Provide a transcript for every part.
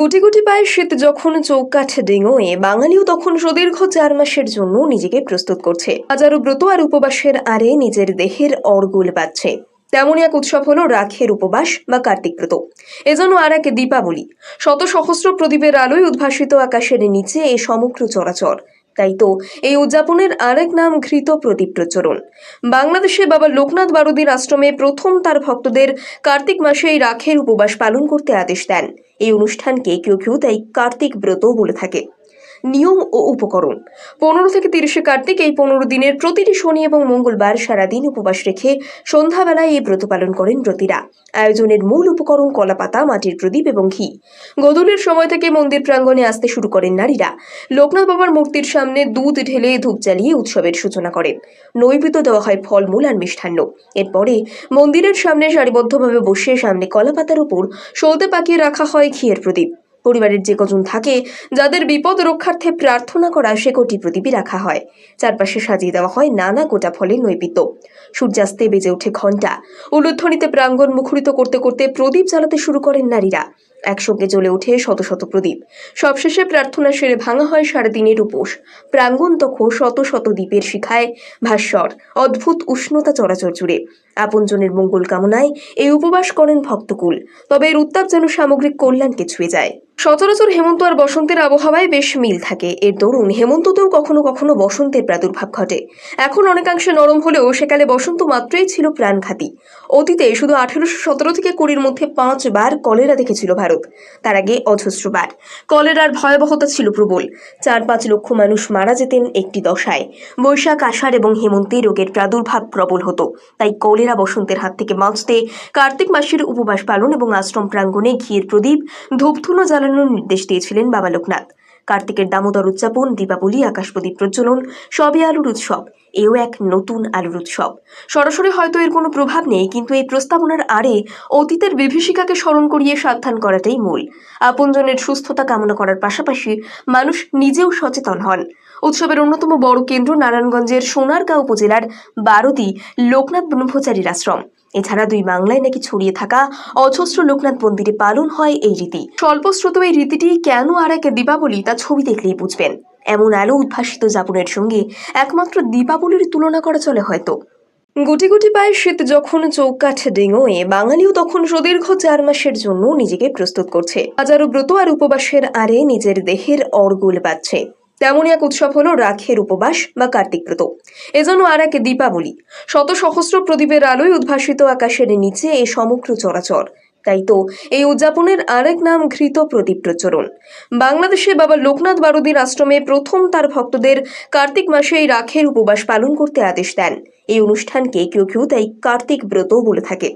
গুটি গুটি পায়ে শীত যখন চৌকাঠ ডিঙোয়ে, বাঙালিও তখন সুদীর্ঘ চার মাসের জন্য নিজেকে প্রস্তুত করছে। হাজারো ব্রত আর উপবাসের আরে নিজের দেহের অর্গুল পাচ্ছে তেমনই এক উৎসব হলো রাখের উপবাস বা কার্তিক ব্রত। এজন্য আর এক দীপাবলি। শত সহস্র প্রদীপের আলোয় উদ্ভাসিত আকাশের নিচে এই সমগ্র চরাচর তাই তো এই উদযাপনের আরেক নাম ঘৃত প্রদীপ প্রচরণ বাংলাদেশে বাবা লোকনাথ বারুদির আশ্রমে প্রথম তার ভক্তদের কার্তিক মাসে এই রাখের উপবাস পালন করতে আদেশ দেন। এই অনুষ্ঠানকে কেউ কেউ তাই কার্তিক ব্রত বলে থাকে। নিয়ম ও উপকরণ। পনেরো থেকে তিরিশে কার্তিক এই পনেরো দিনের প্রতিটি শনি এবং মঙ্গলবার সারাদিন উপবাস রেখে সন্ধ্যাবেলায় এই ব্রত পালন করেন ব্রতীরা আয়োজনের মূল উপকরণ কলাপাতা, মাটির প্রদীপ এবং ঘি। গোধূলির সময় থেকে মন্দির প্রাঙ্গণে আসতে শুরু করেন নারীরা। লোকনাথ বাবার মূর্তির সামনে দুধ ঢেলে ধূপ জ্বালিয়ে উৎসবের সূচনা করেন। নৈবেদ্য দেওয়া হয় ফলমূল আর মিষ্টান্ন। এরপরে মন্দিরের সামনে সারিবদ্ধভাবে বসে সামনে কলাপাতার উপর সৌদে পাকিয়ে রাখা হয় ঘিয়ের প্রদীপ। পরিবারের যে কজন থাকে, যাদের বিপদ রক্ষার্থে প্রার্থনা করা সে কোটি প্রদীপই রাখা হয়। চারপাশে সাজিয়ে দেওয়া হয় নানা গোটা ফলের নৈবেদ্য। সূর্যাস্তে বেজে ওঠে ঘণ্টা। উলুধ্বনিতে প্রাঙ্গণ মুখরিত করতে করতে প্রদীপ জ্বালাতে শুরু করেন নারীরা। একসঙ্গে জ্বলে ওঠে শত শত প্রদীপ। সবশেষে প্রার্থনা সেরে ভাঙা হয় সারাদিনের উপোস। প্রাঙ্গণ তখন শত শত দ্বীপের শিখায় ভাস্বর, অদ্ভুত উষ্ণতা চরাচর জুড়ে। আপনজনের মঙ্গল কামনায় এই উপবাস করেন ভক্তকুল। তবে এর উত্তাপ যেন সামগ্রিক কল্যাণকে ছুঁয়ে যায়। সচরাচর হেমন্ত আর বসন্তের আবহাওয়ায় বেশ মিল থাকে। এর দরুন হেমন্ততেও কখনো কখনো বসন্তের প্রাদুর্ভাব ঘটে। এখন অনেকাংশে নরম হলেও সেকালে বসন্ত মাত্রই ছিল প্রাণঘাতী। অতীতে শুধু আঠেরোশো সতেরো থেকে কুড়ির মধ্যে পাঁচবার কলেরা দেখেছিল ভারত। তার আগে অজস্রবার। কলেরার ভয়াবহতা ছিল প্রবল। চার পাঁচ লক্ষ মানুষ মারা যেতেন একটি দশায়। বৈশাখ, আষাঢ় এবং হেমন্তে রোগের প্রাদুর্ভাব প্রবল হতো। তাই কলেরা বসন্তের হাত থেকে বাঁচতে কার্তিক মাসের উপবাস পালন এবং আশ্রম প্রাঙ্গণে ঘিয়ের প্রদীপ ধূপধুনো জ্বালানোর নির্দেশ দিয়েছিলেন বাবা লোকনাথ। কার্তিকের দামোদর উদযাপন, দীপাবলি, আকাশপ্রদীপ প্রজ্বলন সবই আলুর উৎসব, এও এক নতুন আলুর উৎসব। সরাসরি হয়তো এর কোনো প্রভাব নেই, কিন্তু এই প্রস্তাবনার আড়ে অতীতের বিভীষিকাকে স্মরণ করিয়ে সাবধান করাটাই মূল। আপনজনের সুস্থতা কামনা করার পাশাপাশি মানুষ নিজেও সচেতন হন। উৎসবের অন্যতম বড় কেন্দ্র নারায়ণগঞ্জের সোনারগাঁও উপজেলার বারোটি লোকনাথ ব্রহ্মচারীর আশ্রম। এছাড়া দুই বাংলায় নাকি ছড়িয়ে থাকা অজস্র লোকনাথ মন্দিরে পালন হয় এই রীতি। স্বল্পশ্রুত এই রীতিটি কেন আর এক দীপাবলি তা ছবি দেখলেই বুঝবেন। এমন আলো উদ্ভাসিত যাপনের সঙ্গে একমাত্র দীপাবলির তুলনা করা চলে হয়তো। গুটি গুটি পায়ে শীত যখন চৌকাঠ ডিঙোয়ে, বাঙালিও তখন সুদীর্ঘ চার মাসের জন্য নিজেকে প্রস্তুত করছে। হাজারো ব্রত আর উপবাসের আরে নিজের দেহের অর্গুল পাচ্ছে তেমনই এক উৎসব হলো রাখের উপবাস বা কার্তিক ব্রত। এজন্য আর এক দীপাবলি। শত সহস্র প্রদীপের আলোয় উদ্ভাসিত আকাশের নিচে এই সমগ্র চরাচর তাই তো এই উদযাপনের আরেক নাম ঘৃত প্রদীপ প্রচলন বাংলাদেশে বাবা লোকনাথ বারুদির আশ্রমে প্রথম তার ভক্তদের কার্তিক মাসে এই রাখের উপবাস পালন করতে আদেশ দেন। এই অনুষ্ঠানকে কেউ কেউ তাই কার্তিক ব্রত বলে থাকে।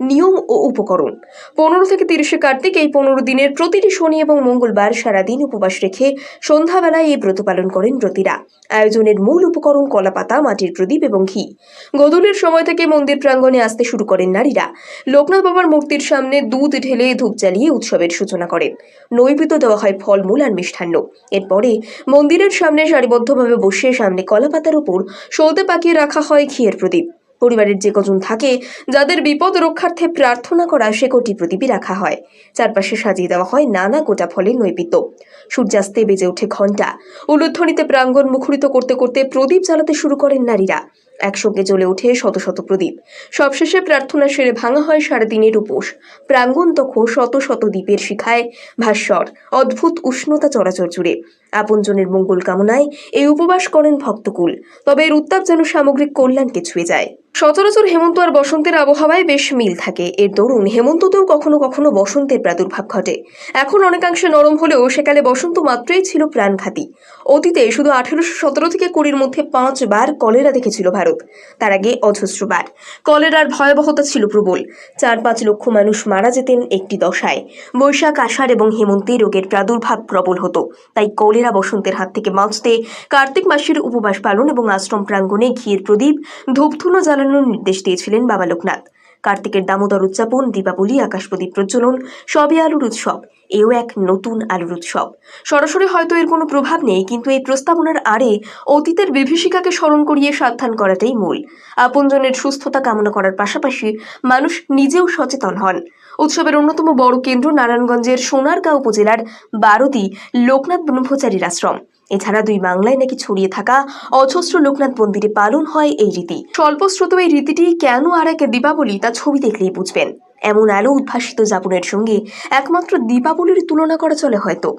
নিয়ম ও উপকরণ। পনেরো থেকে তিরিশে কার্তিক এই পনেরো দিনের প্রতিটি শনি এবং মঙ্গলবার সারাদিন উপবাস রেখে সন্ধ্যাবেলায় এই ব্রত পালন করেন ব্রতীরা আয়োজনের মূল উপকরণ কলাপাতা, মাটির প্রদীপ এবং ঘি। গোধূলির সময় থেকে মন্দির প্রাঙ্গণে আসতে শুরু করেন নারীরা। লোকনাথ বাবার মূর্তির সামনে দুধ ঢেলে ধূপ জ্বালিয়ে উৎসবের সূচনা করেন। নৈবেদ্য দেওয়া হয় ফলমূল আর মিষ্টান্ন। এরপরে মন্দিরের সামনে সারিবদ্ধভাবে বসে সামনে কলাপাতার উপর সৌদে পাকিয়ে রাখা হয় ঘিয়ের প্রদীপ। পরিবারের যে কজন থাকে, যাদের বিপদ রক্ষার্থে প্রার্থনা করা সে কোটি প্রদীপই রাখা হয়। চারপাশে সাজিয়ে দেওয়া হয় নানা গোটা ফলে নৈবেদ্য। সূর্যাস্তে বেজে ওঠে ঘণ্টা। উলুধ্বনিতে প্রাঙ্গণ মুখরিত করতে করতে প্রদীপ জ্বালাতে শুরু করেন নারীরা। একসঙ্গে জ্বলে ওঠে শত শত প্রদীপ। সবশেষে প্রার্থনা সেরে ভাঙা হয় সারাদিনের উপোস। প্রাঙ্গণ তখন শত শত দ্বীপের শিখায় ভাস্বর, অদ্ভুত উষ্ণতা চরাচর জুড়ে। আপনজনের মঙ্গল কামনায় এই উপবাস করেন ভক্তকুল। তবে এর উত্তাপ যেন সামগ্রিক কল্যাণকে ছুঁয়ে যায়। সচরাচর হেমন্ত আর বসন্তের আবহাওয়ায় বেশ মিল থাকে। এর দরুন হেমন্ততেও কখনো কখনো বসন্তের প্রাদুর্ভাব ঘটে। এখন অনেকাংশে নরম হলেও সেকালে বসন্ত মাত্রই ছিল প্রাণঘাতী। অতীতে শুধু আঠেরোশো সতেরো থেকে কুড়ির মধ্যে পাঁচবার কলেরা দেখেছিল ভারত। তার আগে অজস্রবার। কলেরার ভয়াবহতা ছিল প্রবল। চার পাঁচ লক্ষ মানুষ মারা যেতেন একটি দশায়। বৈশাখ, আষাঢ় এবং হেমন্তে রোগের প্রাদুর্ভাব প্রবল হতো। তাই কলেরা বসন্তের হাত থেকে বাঁচতে কার্তিক মাসের উপবাস পালন এবং আশ্রম প্রাঙ্গণে ঘিয়ের প্রদীপ, ধূপধুনো জ্বালানোর নির্দেশ দিয়েছিলেন বাবা লোকনাথ। কার্তিকের দামোদর উদযাপন, দীপাবলি আকাশপ্রদীপ প্রজ্বলন সবই আলুর উৎসব, এও এক নতুন আলুর উৎসব। সরাসরি হয়তো এর কোনো প্রভাব নেই, কিন্তু এই প্রস্তাবনার আড়ে অতীতের বিভীষিকাকে স্মরণ করিয়ে সাবধান করাটাই মূল। আপনজনের সুস্থতা কামনা করার পাশাপাশি মানুষ নিজেও সচেতন হন। উৎসবের অন্যতম বড় কেন্দ্র নারায়ণগঞ্জের সোনারগাঁও উপজেলার বারোটি লোকনাথ ব্রহ্মচারীর আশ্রম। এছাড়া দুই বাংলায় নাকি ছড়িয়ে থাকা অজস্র লোকনাথ মন্দিরে পালন হয় এই রীতি। স্বল্পস্রোত এই রীতিটি কেন আর এক দীপাবলি তা ছবি দেখলেই বুঝবেন। এমন আলো উদ্ভাসিত যাপনের সঙ্গে একমাত্র দীপাবলির তুলনা করা চলে হয়তো।